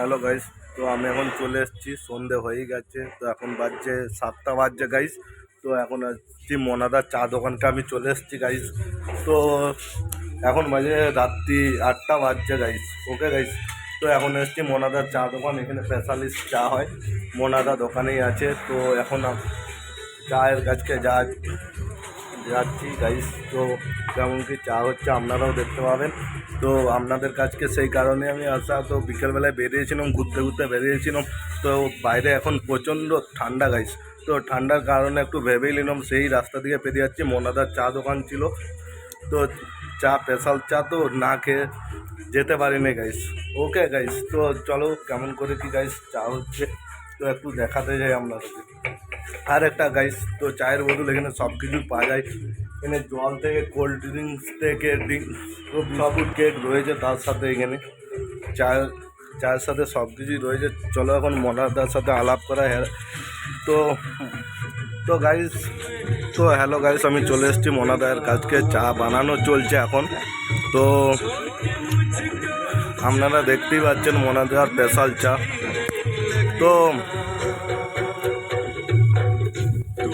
Hello guys, তো আমি এখন চলে এসেছি, সন্ধে হয়েই গেছে, তো এখন বাজছে সাতটা বাজছে গাইস, তো এখন আসছি মনাদার চা দোকানকে আমি চলে এসেছি গাইস। তো এখন বাজে রাত্রি আটটা বাজছে গাইস, ওকে গাইস? তো এখন এসেছি মনাদার চা দোকান, এখানে স্পেশালিস্ট চা হয়, মনাদা দোকানেই আছে, তো এখন চায়ের কাছকে যা যাচ্ছি গাইস তো কেমন কি চা হচ্ছে, আপনারাও দেখতে পাবেন। তো আপনাদের কাছকে সেই কারণে আমি আসা তো বিকেলবেলায় বেরিয়েছিলাম, ঘুরতে ঘুরতে বেরিয়েছিলাম। তো বাইরে এখন প্রচণ্ড ঠান্ডা গাইস তো ঠান্ডার কারণে একটু ভেবেই নিলাম, সেই রাস্তা দিকে পেরিয়ে যাচ্ছি। মোনাদার চা দোকান ছিল। তো চা স্পেশাল চা তো না খেয়ে যেতে পারিনি গাইস ওকে গাইস তো চলো, কেমন করে কি গাইস চা হচ্ছে, তো একটু দেখাতে যাই আপনাদেরকে। আর একটা গাইস তো চায়ের বোতল এখানে সব কিছু পাওয়া যায়। এখানে জল থেকে কোল্ড ড্রিঙ্কস থেকে ড্রিঙ্ক সব কেক রয়েছে তার সাথে এখানে। চায়ের চায়ের সাথে সব কিছুই রয়েছে। চলো এখন মনাদার সাথে আলাপ করা হ্যাঁ। তো তো গাইস তো হ্যালো গাইস আমি চলে এসেছি মনাদার কাজকে। চা বানানো চলছে এখন। তো, আপনারা দেখতেই পাচ্ছেন মনাদার স্পেশাল চা। তো